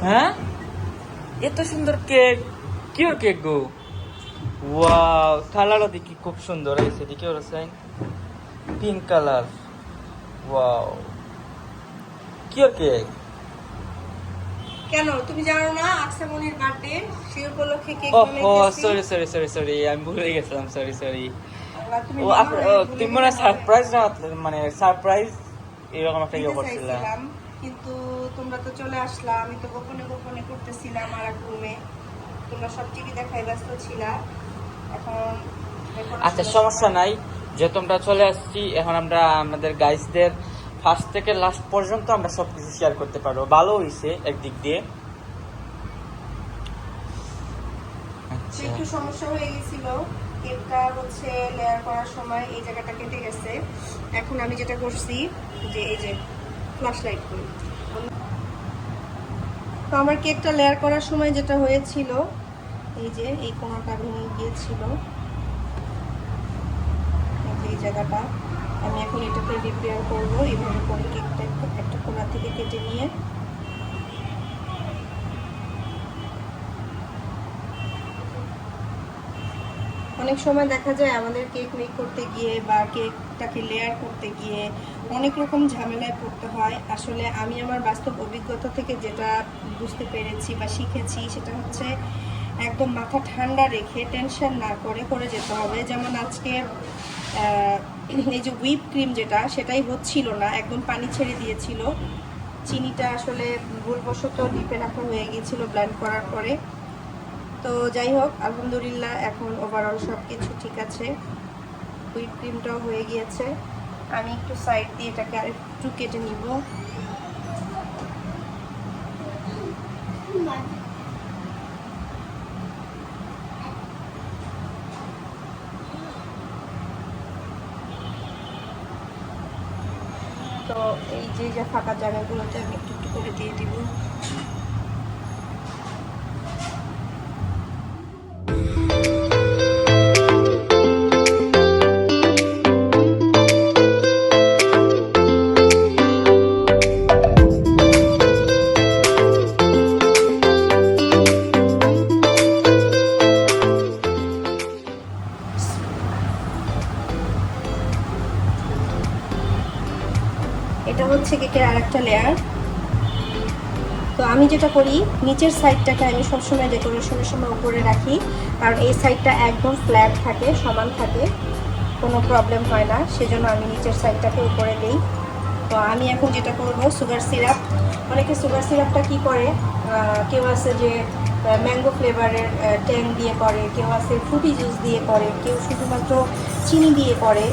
হ্যাঁ? এত সুন্দর কেক। কিওর কেক গো? ওয়াও, কালারও দেখি খুব সুন্দর হয়েছে, দেখি ওর সাইন। Pink colour. ওয়াও। কিওর কেক? কেন? তুমি জানো না আকসামনির বার্থডে সেই উপলক্ষে কেক ও সরি সরি সরি সরি আমি ভুলে গেছিলাম সরি সরি ও তুমি মনে। সারপ্রাইজ না। মানে সারপ্রাইজ এরকম একটা ইয়ে করছিলাম কিন্তু তোমরা তো চলে আসলা আমি তো গোপনে গোপনে করতেছিলাম আর এক রুমে তোমরা সব টিভি দেখায় ব্যস্ত ছিলা এখন আচ্ছা সমস্যা নাই যে তোমরা চলে আসছি এখন আমরা আমাদের গাইসদের ফার্স্ট থেকে লাস্ট পর্যন্ত আমরা সবকিছু শেয়ার করতে পারব। ভালো হয়েছে একদিক দিয়ে। আচ্ছা। একটু সমস্যা হয়ে গেছিল। কেকটা হচ্ছে লেয়ার করার সময় এই জায়গাটা কেটে গেছে। এখন আমি যেটা করছি, যে এই যে ফ্ল্যাশ লাইট করি। তো আমার কেকটা লেয়ার করার সময় যেটা হয়েছিল, এই যে এই কোনাটা ভেঙে গিয়েছিল। এই জায়গাটা। আমি এখন এটাকে রিপেয়ার করব এইভাবে করে কেকটা একটা- কোনা থেকে কেটে নিয়ে। অনেক সময় দেখা যায় আমাদের কেক মেক করতে গিয়ে বা কেকটাকে লেয়ার করতে গিয়ে অনেক রকম ঝামেলায় পড়তে হয়। আসলে আমি আমার বাস্তব অভিজ্ঞতা থেকে যেটা বুঝতে পেরেছি বা শিখেছি সেটা হচ্ছে একদম মাথা ঠান্ডা রেখে টেনশন না করে করে যেতে হবে। যেমন আজকে এই যে হুইপ ক্রিম যেটা, সেটাই হচ্ছিল না, একদম পানি ছেড়ে দিয়েছিল। চিনিটা আসলে ভুলবশত ডিপে রাখা হয়ে গিয়েছিল ব্ল্যান্ড করার পরে। তো যাই হোক, আলহামদুলিল্লাহ, এখন ওভারঅল সব কিছু ঠিক আছে। হুইপ ক্রিমটাও হয়ে গিয়েছে। আমি একটু সাইড দিয়ে এটাকে আর একটু কেটে নিব তো এই যে যে ফাঁকা জায়গাগুলোতে আমি একটু একটু করে দিয়ে দিব। যেটা করি, নিচের সাইডটাকে আমি সবসময় ডেকোরেশনের সময় উপরে রাখি। কারণ এই সাইডটা একদম ফ্ল্যাট থাকে, সমান থাকে, কোনো প্রবলেম হয় না। সেজন্য আমি নিচের সাইডটাকে উপরে দিই। তো আমি এখন যেটা করব সুগার সিরাপ অনেকে সুগার সিরাপটা কি করে? কেউ আছে যে ম্যাঙ্গো ফ্লেভারের ট্যাং দিয়ে করে, কেউ আছে ফ্রুটি জুস দিয়ে করে, কেউ শুধুমাত্র চিনি দিয়ে করে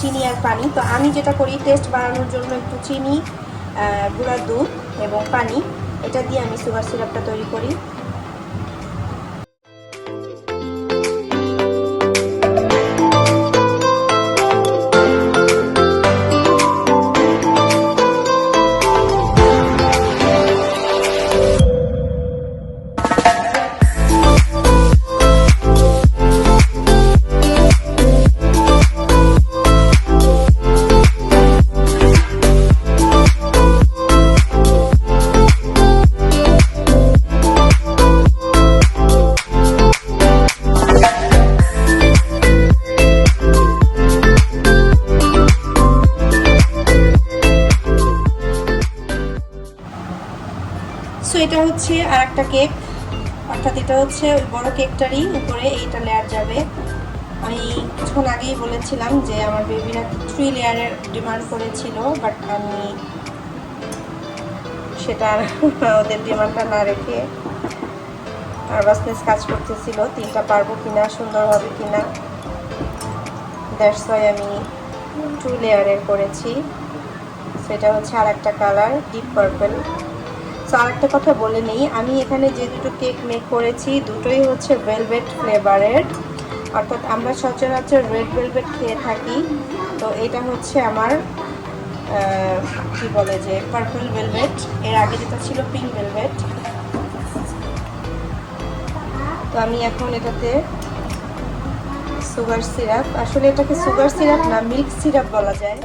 চিনি আর পানি। তো আমি যেটা করি টেস্ট বাড়ানোর জন্য একটু চিনি গুঁড়ার দুধ এবং পানি। এটা দিয়ে আমি সুগার সিরাপটা তৈরি করি। এটা হচ্ছে আর একটা কেক অর্থাৎ এটা হচ্ছে ওই বড় কেকটারই উপরে এইটা লেয়ার যাবে। আমি কিছুক্ষণ আগেই বলেছিলাম যে আমার বেবিরা থ্রি লেয়ারের ডিমান্ড করেছিল বাট আমি সেটা আর ওদের ডিমান্ডটা না রেখে নার্ভাসনেস কাজ করতেছিল, তিনটা পারব কিনা, সুন্দর হবে কিনা। দ্যাটস ওয়াই আমি টু লেয়ারের করেছি। সেটা হচ্ছে আর একটা কালার ডিপ পার্পল সো আরেকটা কথা বলে নেই। আমি এখানে যে দুটো কেক মেক করেছি, দুটোই হচ্ছে ভেলভেট ফ্লেভারের অর্থাৎ আমরা সচরাচর রেড ভেলভেট খেয়ে থাকি। তো এটা হচ্ছে আমার কি বলে যে পার্পল ভেলভেট এর আগে যেটা ছিল পিঙ্ক ভেলভেট তো আমি এখন এটাতে সুগার সিরাপ আসলে এটাকে সুগার সিরাপ না মিল্ক সিরাপ বলা যায়।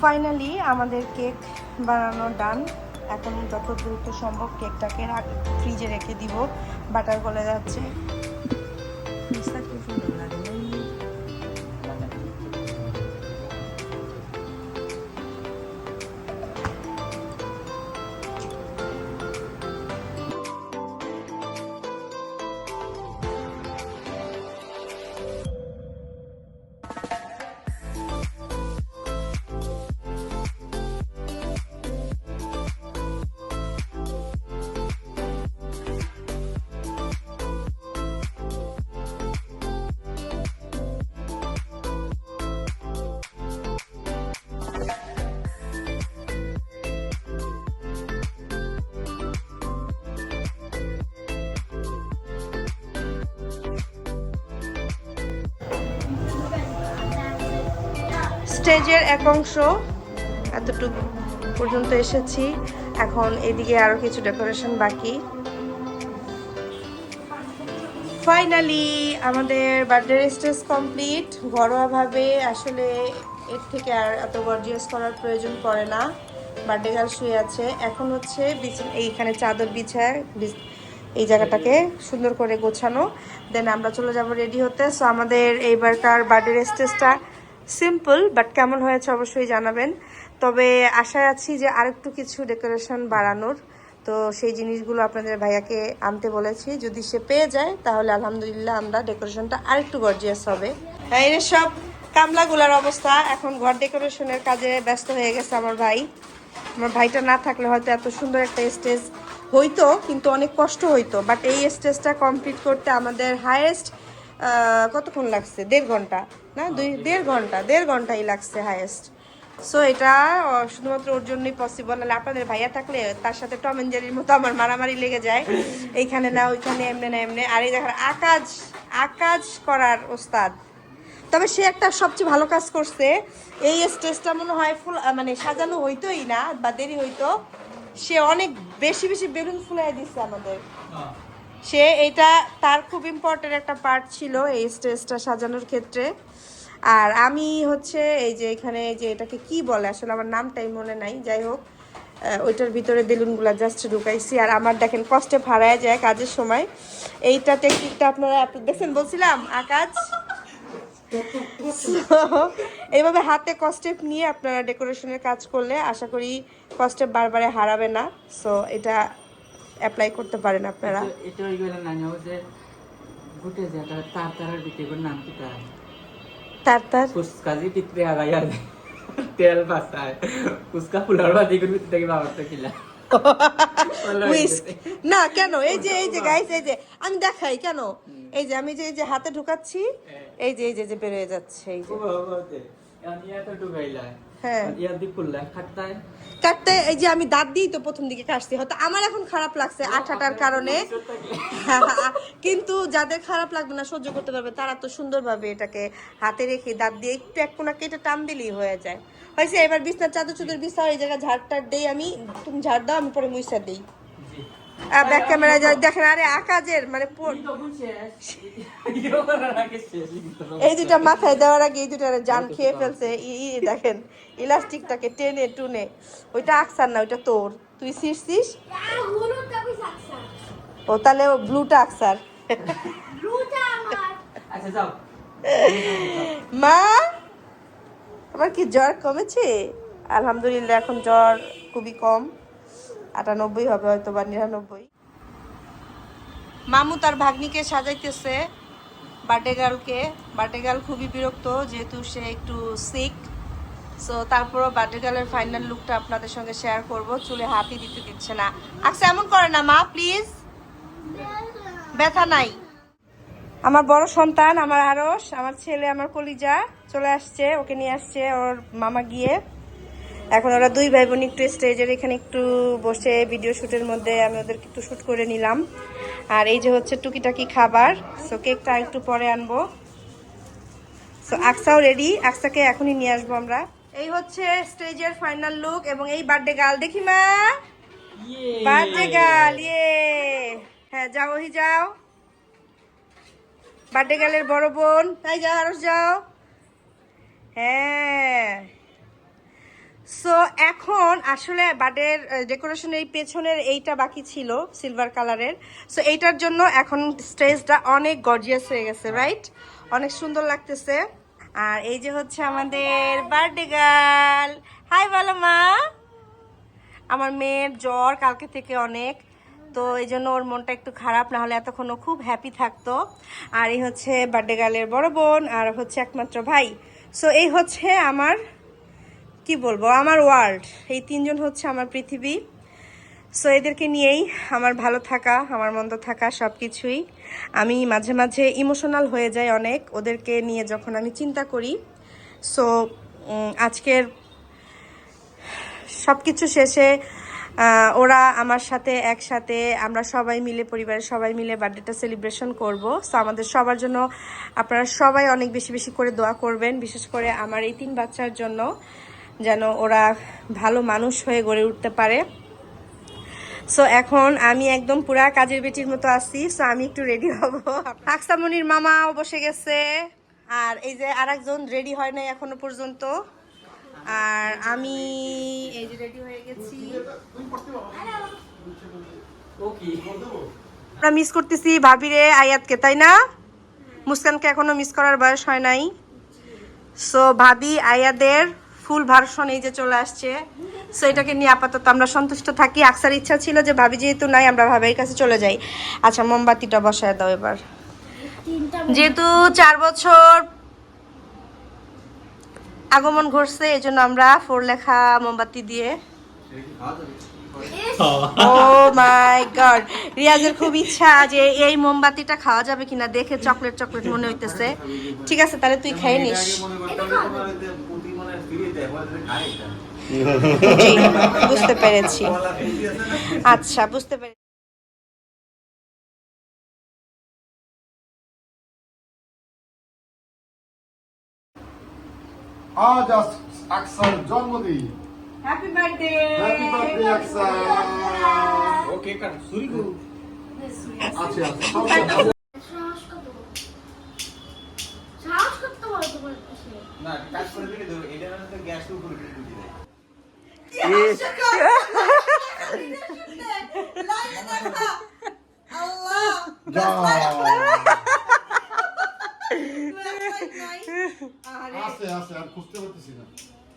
ফাইনালি আমাদের কেক বানানো ডান এখন যত দ্রুত সম্ভব কেকটাকে ফ্রিজে রেখে দিব। বাটার গলে যাচ্ছে। খুব সুন্দর লাগে স্টেজের এক অংশ। এতটুকু পর্যন্ত এসেছি। এখন এদিকে আরও কিছু ডেকোরেশন বাকি। ফাইনালি আমাদের বার্থডে স্টেজ কমপ্লিট ঘরোয়াভাবে আসলে এর থেকে আর এত গর্জিয়াস করার প্রয়োজন পড়ে না। বার্থডে গার্ল শুয়ে আছে। এখন হচ্ছে এইখানে চাদর বিছায় এই জায়গাটাকে সুন্দর করে গোছানো। দেন আমরা চলে যাব রেডি হতে। সো আমাদের এইবারকার বার্থডে স্টেজটা সিম্পল বাট কেমন হয়েছে অবশ্যই জানাবেন। তবে আশায় আছি যে আরেকটু কিছু ডেকোরেশন বাড়ানোর। তো সেই জিনিসগুলো আপনাদের ভাইয়াকে আনতে বলেছি। যদি সে পেয়ে যায়, তাহলে আলহামদুলিল্লাহ আমরা ডেকোরেশনটা আরেকটু গর্জিয়াস হবে। এই রে সব কামলাগুলার অবস্থা। এখন ঘর ডেকোরেশনের কাজে ব্যস্ত হয়ে গেছে আমার ভাই। আমার ভাইটা না থাকলে হয়তো এত সুন্দর একটা স্টেজ হইতো, কিন্তু অনেক কষ্ট হইতো। বাট এই স্টেজটা কমপ্লিট করতে আমাদের হায়েস্ট কতক্ষণ লাগছে? দেড় ঘণ্টা না? দুই দেড় ঘণ্টা দেড় ঘন্টাই লাগছে হায়েস্ট সো এটা শুধুমাত্র ওর জন্যই পসিবল নাহলে আপনাদের ভাইয়া থাকলে তার সাথে টম এন্ড জেরির মতো আমার মারামারি লেগে যায়। এইখানে না ওইখানে এমনি না এমনি। আর এই দেখার আকাজ আকাজ করার ওস্তাদ। তবে সে একটা সবচেয়ে ভালো কাজ করছে। এই স্টেজটা মনে হয় ফুল মানে সাজানো হইতোই না বা দেরি হইতো। সে অনেক বেশি বেশি বেলুন ফুলাই দিচ্ছে আমাদের। সে এটা তার খুব ইম্পর্টেন্ট একটা পার্ট ছিল এই স্টেজটা সাজানোর ক্ষেত্রে। আর আমি হচ্ছে এই যে এখানে যে এটাকে কি বলে, আসলে আমার নামটাই মনে নাই, যাই হোক ওইটার ভিতরে বেলুনগুলা জাস্ট ঢুকাইছি। আর আমার দেখেন কষ্টে ভাড়ায় যায় কাজের সময়। এইটা টেকনিকটা আপনারা আপনি দেখছেন বলছিলাম, আকাশ? এইভাবে হাতে কস্টেপ নিয়ে আপনারা ডেকোরেশনের কাজ করলে আশা করি কস্টেপ বারবারে হারাবে না। সো এটা অ্যাপ্লাই করতে পারেন আপনারা এটা- এটা ওই গেলে না যে ঘুটে যে এটা তার তারার করে নাম কি তার তার তার ফুসকাজি পিতরে আগাইয়া তেল বাসায় ফুসকা ফুলার বাদি করে পিতরে থেকে বাবার তো কিলা না কেন এই যে এই যে গাইস এই যে আমি দেখাই কেন এই যে আমি যে এই যে হাতে ঢুকাচ্ছি এই যে এই যে যে বেরিয়ে যাচ্ছে এই যে ইয়া হ্যাঁ কাটতে, এই যে আমি দাঁত দিই তো প্রথম দিকে কাটছি, হয়তো আমার এখন খারাপ লাগছে আঠাটার কারণে। কিন্তু যাদের খারাপ লাগবে না, সহ্য করতে পারবে, তারা তো সুন্দরভাবে এটাকে হাতে রেখে দাঁত দিয়ে একটু এক কোনা কেটে টান দিলেই হয়ে যায়। হয়েছে, এবার বিছনার চাদর চুদর বিছা এই জায়গায় ঝাড় টাড় দেই আমি। তুমি ঝাড় দাও, আমি পরে মুইসা দিই। ব্যাক ক্যামেরায় দেখেন আরে আকাজের মানে এই দুটা মাথায় দেওয়ার আগে এই দুটা জান খেয়ে ফেলছে। ই দেখেন ইলাস্টিকটাকে টেনে টুনে। ওইটা আকসার না ওইটা তোর। তুই ছিঁড়ছিস সাকসা ও তাহলে ও ব্লুটা আকসার। আচ্ছা মা আমার কি জ্বর কমেছে? আলহামদুলিল্লাহ এখন জ্বর খুবই কম। আটানব্বই হবে হয়তো বা নিরানব্বই। মামু তার ভাগ্নিকে সাজাইতেছে, বার্থডে গার্লকে। বার্থডে গার্ল খুবই বিরক্ত, যেহেতু সে একটু সিক সো তারপরও বার্থডে গার্লের ফাইনাল লুকটা আপনাদের সঙ্গে শেয়ার করব। চুলে হাতই দিতে দিচ্ছে না। আচ্ছা এমন করে না, মা প্লিজ ব্যথা নাই। আমার বড় সন্তান, আমার আরস আমার ছেলে, আমার কলিজা চলে আসছে, ওকে নিয়ে আসছে ওর মামা গিয়ে। এখন ওরা দুই ভাই বোন একটু স্টেজের এখানে একটু বসে ভিডিও শুটের মধ্যে আমি ওদেরকে একটু শ্যুট করে নিলাম। আর এই যে হচ্ছে টুকিটাকি খাবার সো কেকটা একটু পরে আনব। সো আকসাও রেডি আকসাকে এখনই নিয়ে আসব আমরা। এই হচ্ছে স্টেজের ফাইনাল লুক এবং এই বার্থডে গাল দেখি মা? বার্থডে গাল ইয়ে হ্যাঁ যাও ওহি যাও। বার্থডে গালের বড় বোন। তাই যাও আরস যাও। হ্যাঁ। সো এখন আসলে বার্থডের ডেকোরেশনের পেছনের এইটা বাকি ছিল সিলভার কালারের সো এইটার জন্য এখন স্টেজটা অনেক গর্জিয়াস হয়ে গেছে রাইট অনেক সুন্দর লাগতেছে। আর এই যে হচ্ছে আমাদের বার্থডে গার্ল। হাই বলো মা আমার মেয়ের জ্বর কালকে থেকে অনেক। তো এই জন্য ওর মনটা একটু খারাপ, না হলে এতক্ষণ খুব হ্যাপি থাকতো। আর এই হচ্ছে বার্থডে গার্লের বড় বোন, আর হচ্ছে একমাত্র ভাই। সো এই হচ্ছে আমার কি বলব? আমার ওয়ার্ল্ড এই তিনজন হচ্ছে আমার পৃথিবী। সো এদেরকে নিয়েই আমার ভালো থাকা, আমার মন্দ থাকা সব কিছুই আমি মাঝে মাঝে ইমোশনাল হয়ে যাই অনেক। ওদেরকে নিয়ে যখন আমি চিন্তা করি সো আজকের সব কিছু শেষে ওরা আমার সাথে একসাথে, আমরা সবাই মিলে, পরিবারের সবাই মিলে বার্থডেটা সেলিব্রেশন করব। সো আমাদের সবার জন্য আপনারা সবাই অনেক বেশি বেশি করে দোয়া করবেন। বিশেষ করে আমার এই তিন বাচ্চার জন্য। যেন ওরা ভালো মানুষ হয়ে গড়ে উঠতে পারে। সো এখন আমি একদম পুরা কাজের বেটির মতো আছি। সো আমি একটু রেডি হব। আকসামনির মামাও বসে গেছে। আর এই যে আর একজন রেডি হয় নাই এখনও পর্যন্ত। আর আমি এই যে রেডি হয়ে গেছি। আমরা মিস করতেছি ভাবিরে, আয়াতকে, তাই না? মুস্কানকে এখনও মিস করার বয়স হয় নাই। সো ভাবি, আয়াদের ফুল ভার্সন এই যে চলে আসছে। সো এটাকে নিয়ে আপাতত আমরা সন্তুষ্ট থাকি। আকসার ইচ্ছা ছিল যে, ভাবি যেহেতু নাই, আমরা ভাবির কাছে চলে যাই। আচ্ছা মোমবাতিটা বসায় দাও এবার। যেহেতু চার বছর আগমন ঘটছে এই জন্য আমরা ফোর লেখা মোমবাতি দিয়ে ও মাই গড রিয়াজের খুব ইচ্ছা যে, এই মোমবাতিটা খাওয়া যাবে কিনা দেখে চকলেট চকলেট মনে হইতেছে। ঠিক আছে, তাহলে তুই খেয়ে নিস। বুঝতে পেরেছি। আচ্ছা বুঝতে পেরেছি আজ আকসার জন্মদিন। Happy birthday happy birthday Aksa. Okay cut শুরু করুন আছে আছে সব আছে। সাহস কত বড়? সাহস করতে বড় তোমার কাছে না কাজ করে দিলে ধরো এটা তো গ্যাস উপরে দিয়ে দিতে আল্লাহ! যা। আরে। আছে আছে আর খুঁজতে পারতেছি না।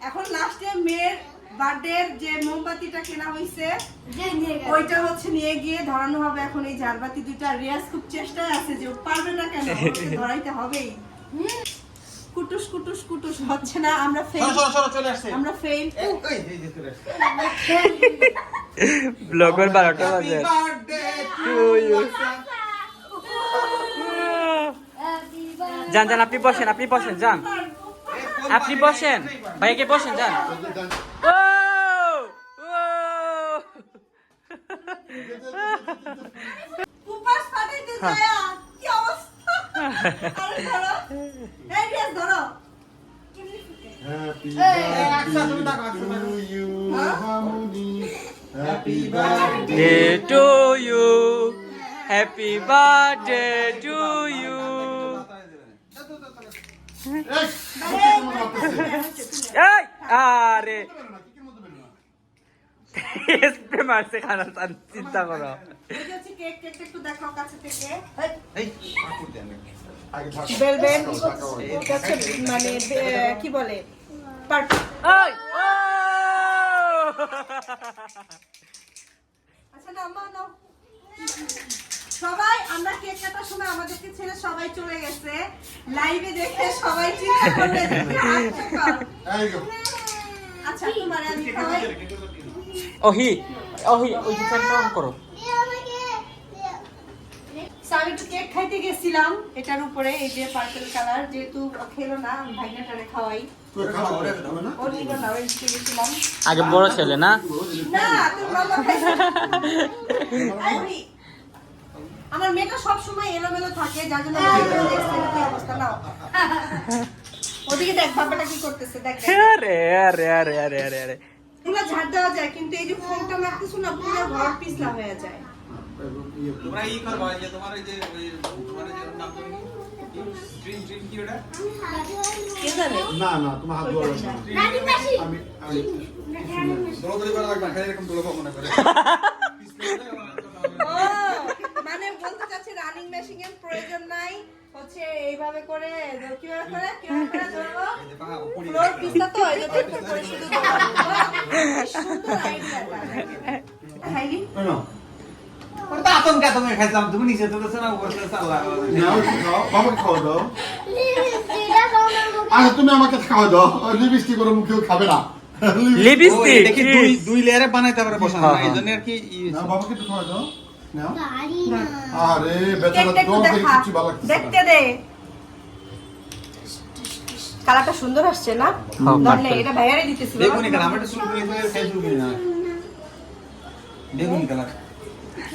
এখন লাস্টে মেয়ের বার্থডে যে মোমবাতিটা কেনা হয়েছে নিয়ে ওইটা হচ্ছে নিয়ে গিয়ে ধরানো হবে এখন এই ঝাড়বাতি দুইটা। রিয়াজ খুব চেষ্টায় আছে যে পারবে না কেন? ধরাইতে হবেই। কুটুস কুটুস কুটুস হচ্ছে না আমরা ফেল সরো সরো সরো চলে আসছে। আমরা ফেল এই এই চলে আসছে। ব্লগের বারোটা বাজে। যান যান আপনি বসেন আপনি বসেন যান। আপনি বসেন। ভাইকে বসেন যান। ও! ও! উপাস ফাটাইতে যায় কি অবস্থা আরে ধরো এই রিয়াজ ধরো হ্যাপি আকসা, তুমি ডাকো, আকসা, বার্থডে টু ইউ হ্যাঁ? Hamudi happy birthday day to you happy birthday to you এই কিসের মধ্যে মারতেছে? এই আরে বেরো না, কিকের মধ্যে বেরো না। স্প্রে মারছে খানা চিন্তা করো মানে কি বলে? আচ্ছা সবাই আমরা কেক কাটার সময় আমাদেরকে ছেড়ে সবাই চলে গেছে। লাইভে দেখে সবাই চিন্তা। আচ্ছা তোমার আমি ওহি ওহি ওই করো। আমি একটু কেক খাইতে গেছিলাম এটার উপরে এই যে পার্পল কালার যেহেতু খেলো না ভাইনাটারে খাওয়াই। আগে বড় ছেলে না। আমার মেয়েটা সব সময় এলোমেলো থাকে যার জন্য কি অবস্থা নাও। ওদিকে দেখ বাবাটা কি করতেছে দেখ। আরে আরে আরে আরে আরে আরে। এগুলো ঝাড় দেওয়া যায় কিন্তু এই যে ফোনটা মারতেছো না পুরো ঘর পিছলা হয়ে যায়। তোমরা ই করবা যে তোমার এই যে তোমার যে নাম ড্রিম ড্রিম কি ওটা কে জানে না না তোমার হাত ধোয়া লাগবে না। রানিং মেশিন আমি আমি দৌড়াদৌড়ি করা লাগবে খালি এরকম দৌড়াবো মনে করে। মানে বলতে চাচ্ছে রানিং মেশিন এর প্রয়োজন নাই। হচ্ছে এইভাবে করে কীভাবে করে কীভাবে ধরবো? ফ্লোর তো এই যে শুধু সুন্দর আতঙ্কে আতঙ্কে খাইছিলাম তুমি নিচে তো না উপরে চাল্লা নাও খাও বাবাকে খাওয়া দাও আরে তুমি আমাকে খাওয়া দাও লিপস্টিক করে মুখেও খাবে না লিপস্টিক দেখি দুই দুই লেয়ারে বানাইতে পারে বসানো হ্যাঁ, না হ্যাঁ। এই জন্য আর কি না বাবাকে একটু খাওয়া দাও না আরে বেচারা দম কিছু ভালো দেখতে দে কালারটা সুন্দর আসছে না? হ্যাঁ, ধরলে এটা ভাইয়ারে দিতেছিল বেগুনি কালার আমার শুরু করে খাই শুরু করি না বেগুনি কালার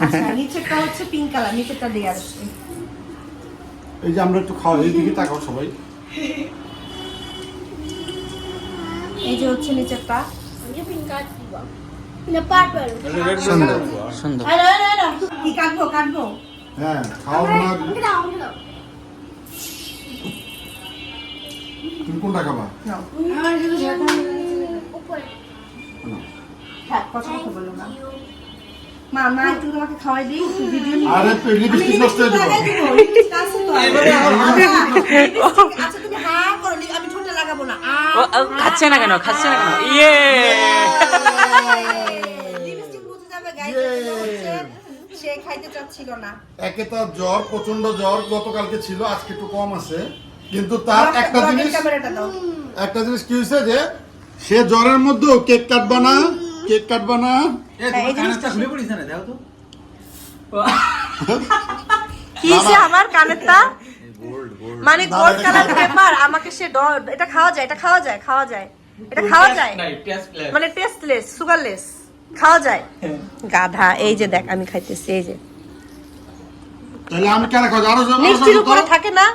আচ্ছা নিচেরটা হচ্ছে পিঙ্ক কালার নিচেরটা দিয়ে আসছে। এই যে আমরা একটু খাওয়া এই দিকে তাকাও সবাই। এই যে হচ্ছে নিচেরটা আমি পিঙ্ক কার্ড দিব না পার্পল সুন্দর সুন্দর। আরে আরে আরে কি কাটবো কাটবো? হ্যাঁ না তুমি কোনটা খাবা। হ্যাঁ কথা বলো না। মা মা একটু তোমাকে খাওয়াই দিই ভিডিও নিই আরে তো লিপস্টিক নষ্ট হয়ে যাবে। লিপস্টিক আছে তো। আচ্ছা তুমি হা করো আমি ঠোঁটে লাগাবো না। আ ও ও, খাচ্ছে না কেন খাচ্ছে না কেন? ইয়ে! লিপস্টিক বুঝে যাবে গাইস সে খাইতে চাচ্ছিল না। একে তার জ্বর প্রচণ্ড জ্বর গতকালকে ছিল আজকে একটু কম আছে। কিন্তু তার একটা জিনিস একটা জিনিস কি হয়েছে যে সে জ্বরের মধ্যেও কেক কাটবা না কেক কাটবা না? কি সে আমার কানেরটা? মানে গোল্ড কালার পেপার আমাকে সে ড- এটা খাওয়া যায় এটা খাওয়া যায় খাওয়া যায়। এটা খাওয়া যায়? মানে টেস্টলেস সুগারলেস খাওয়া যায়। গাধা এই যে দেখ আমি খাইতেছি এই যে। তাহলে আমি কেন খাওয়া আরও আরও মিষ্টির উপরে থাকে না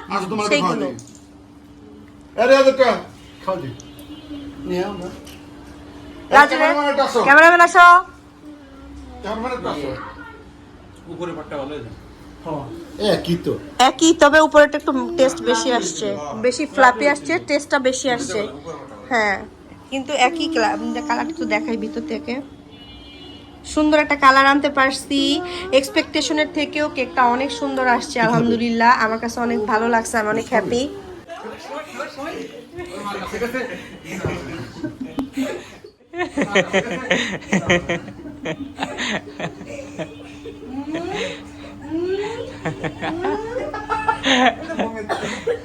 সেইগুলো। আরে আরে খাও দি। নিয়ে আমরা রাজু রে, ক্যামেরাম্যানটা আসো ক্যামেরাম্যান আসো ক্যামেরাম্যানটা আসো একই তবে উপরেটা একটু টেস্ট বেশি আসছে। বেশি ফ্লাপি আসছে টেস্টটা বেশি আসছে। হ্যাঁ। কিন্তু একই কালার একটু দেখাই ভিতর থেকে। সুন্দর একটা কালার আনতে পারছি। এক্সপেকটেশনের থেকেও কেকটা অনেক সুন্দর আসছে আলহামদুলিল্লাহ। আমার কাছে অনেক ভালো লাগছে আমি অনেক হ্যাপি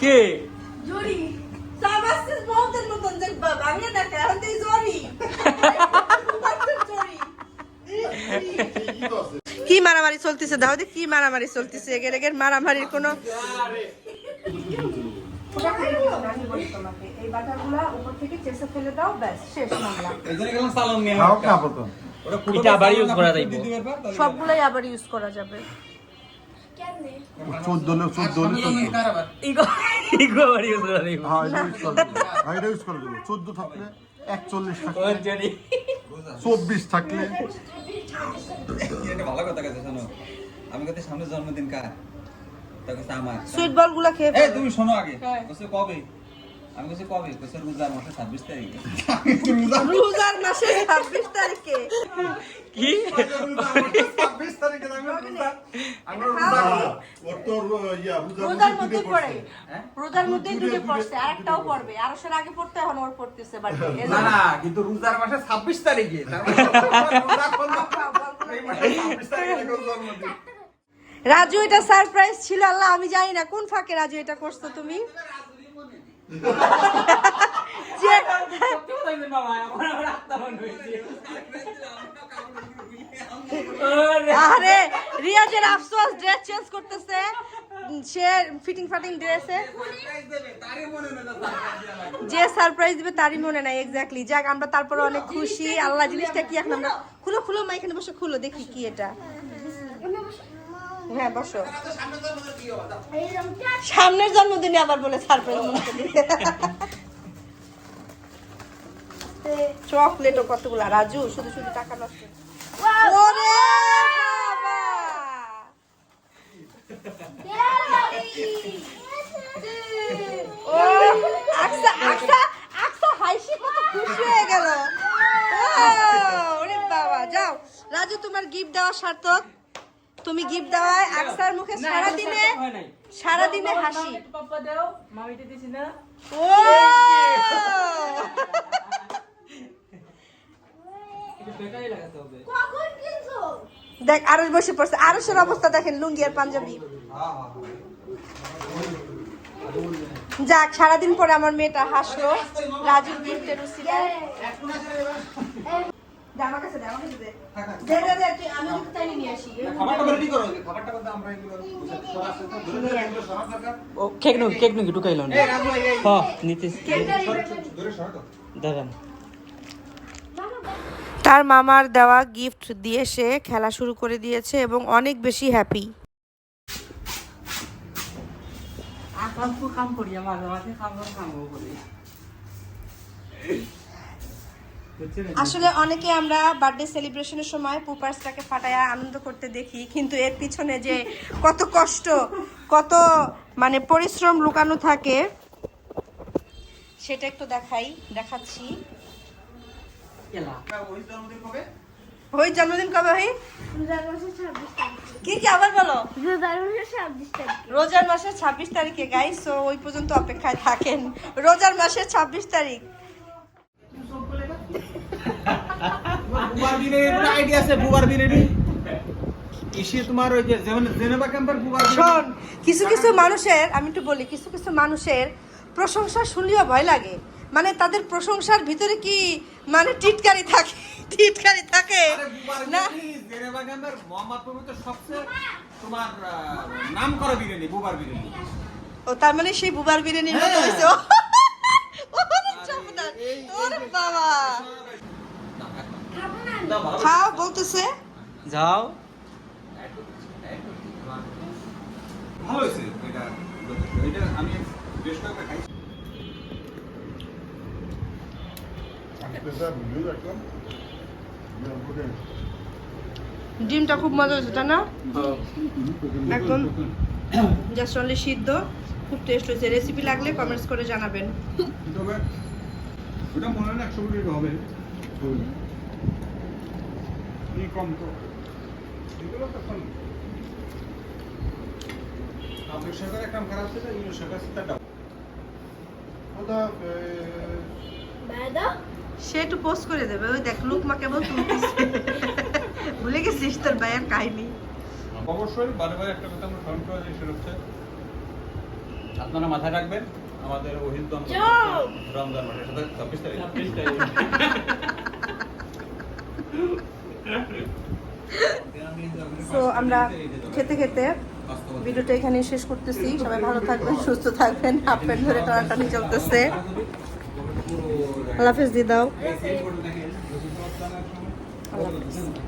কে? জরি সাবাসিস বহুতের মতন দেখবা বাংলা না কারণ তুই জরি? কি মারামারি চলতেছে? দাও দি কি মারামারি চলতেছে। এগের এগের মারামারির কোনো এই বাটারগুলা উপর থেকে চেষে ফেলে দাও ব্যাস শেষ মামলা। গেলাম সালন নিয়ে না এটা আবার use করা যাইবো। সবগুলাই আবার ইউজ করা যাবে। চোদ্দ চোদ্দ কার আবার? ইগো ইগো আবার ইউজ করা যাইবো। হ্যাঁ এটা ইউজ করে হ্যাঁ এটা ইউজ করে দেবো চোদ্দ থাকলে একচল্লিশ থাকলে ওর চব্বিশ থাকলে ভালো কথা কাছে শোনো। আমি কত সামনে জন্মদিন কার? তা আমার। সুইট বলগুলা খেয়ে এই তুমি শোনো আগে। হ্যাঁ। কবে? আমি কবে? রোজার মাসে 26 তারিখে। রোজার মাসের ছাব্বিশ তারিখে? কি? ওর তো ইয়া রোজার মধ্যে পড়ে। হ্যাঁ? রোজার মধ্যেই দুটো পড়ছে আরেকটাও পড়বে। আগে পড়তে এখন ওর পড়তেছে বাড়িতে না না কিন্তু রোজার মাসে 26 তারিখে। তার মানে রোজা কোন এই মাসে 26 তারিখে কোন জন্মদিন রাজু এটা সারপ্রাইজ ছিল আল্লাহ আমি জানি না কোন ফাঁকে রাজু এটা করছ তুমি? আরে, রিয়াজের আফসোস ড্রেস চেঞ্জ করতেছে। সে ফিটিং ফাটিং ড্রেসে। যে সারপ্রাইজ দিবে তারই মনে নাই এক্স্যাক্টলি যাক, আমরা তারপরে অনেক খুশি। আল্লাহ জিনিসটা কি এখন আমরা খুলো খুলো মা এখানে বসে খুলো, দেখি কি এটা। হ্যাঁ বসো। সামনের জন্মদিনে আবার বলে সারপ্রাইজ চকলেটও কতগুলা? রাজু শুধু শুধু টাকা নষ্ট ওরে হয়ে যাও। রাজু তোমার গিফট দেওয়ার সার্থক। তুমি গিফট দেওয়ায় আকসার মুখে সারা দিনে সারা দিনে হাসি। পাপা দাও মামিতে দিছি না। ও! দেখ আরস বসে পড়ছে। আরসের অবস্থা দেখেন লুঙ্গি আর পাঞ্জাবি। যাক সারাদিন পরে আমার মেয়েটা হাসলো। রাজুর গিফটের দে, আমার কাছে দে, আমার কাছে দে। দে, দে, দে, আমি কিন্তু তাই নিয়ে আসি। খাবারটা রেডি করো খাবারটা করতে আমরা এগুলো সরা আছে তো ধরে ধরে এগুলো সরা দরকার। ও কেক নো কেক নো ঢুকাইলো না। এই রাজু এই এই। হ্যাঁ নিতেছি ধরে সরা দাঁড়ান। তার মামার দেওয়া গিফট দিয়ে সে খেলা শুরু করে দিয়েছে এবং অনেক বেশি হ্যাপি কাম করি মাঝে মাঝে কাম কাম করি আসলে অনেকে আমরা বার্থডে সেলিব্রেশনের সময় পুপার্সটাকে ফাটায়া আনন্দ করতে দেখি কিন্তু এর পিছনে যে কত কষ্ট কত মানে পরিশ্রম লুকানো থাকে সেটা একটু দেখাই দেখাচ্ছি। ওই জন্মদিন কবে হই তারিখ কি কি আবার বলো? রোজার মাসের ছাব্বিশ তারিখে গাই সো ওই পর্যন্ত অপেক্ষায় থাকেন। রোজার মাসের ছাব্বিশ তারিখ। বুবার বিরিয়ানির আইডিয়া আছে বুবার বিরিয়ানি ইসে তোমার ওই যে জেনেভা ক্যাম্পার বুবার শোন কিছু কিছু মানুষের আমি একটু বলি কিছু কিছু মানুষের প্রশংসা শুনলেও ভয় লাগে। মানে তাদের প্রশংসার ভিতরে কি মানে টিটকারি থাকে? টিটকারি থাকে? না? জেনেভা ক্যাম্পার মোহাম্মদপুর তো সবচেয়ে তোমার নাম করা বিরিয়ানি বুবার বিরিয়ানি। ও তার মানে সেই বুবার বিরিয়ানির মতো হ্যাঁ। হয়েছে? ওরে বাবা। খাও বলতেছে। যাও। ভালো হয়েছে এটা। এটা আমি বেশ কয়েকবার খাইছি ডিমটা খুব মজা হয়েছে তাই না? একদম জাস্ট অনলি সিদ্ধ। খুব টেস্ট হয়েছে। রেসিপি লাগলে কমেন্টস করে জানাবেন। ওটা মনে হয় না একশো কোটি হবে। কম তো। এগুলো তখন আপনার সরকার একটা খারাপ ছিল ইউনো সরকার সেটা ওটা সে একটু পোস্ট করে দেবে ওই দেখ লুকমা কেবল তুলতেছে ভুলে গেছিস তোর ভাইয়ের কাহিনী। অবশ্যই একটা কথা আমরা স্মরণ করা যায় সেটা হচ্ছে আপনারা মাথায় রাখবেন আমাদের ওহিদ। রমজান মাসের সাথে ছাব্বিশ তারিখ। তো আমরা খেতে খেতে ভিডিওটা এখানে শেষ করতেছি। সবাই ভালো থাকবেন, সুস্থ থাকবেন। হাফ প্যান্ট ধরে টানাটানি চলতেছে। আল্লাহ হাফেজ, দিয়ে দাও। আল্লাহ হাফেজ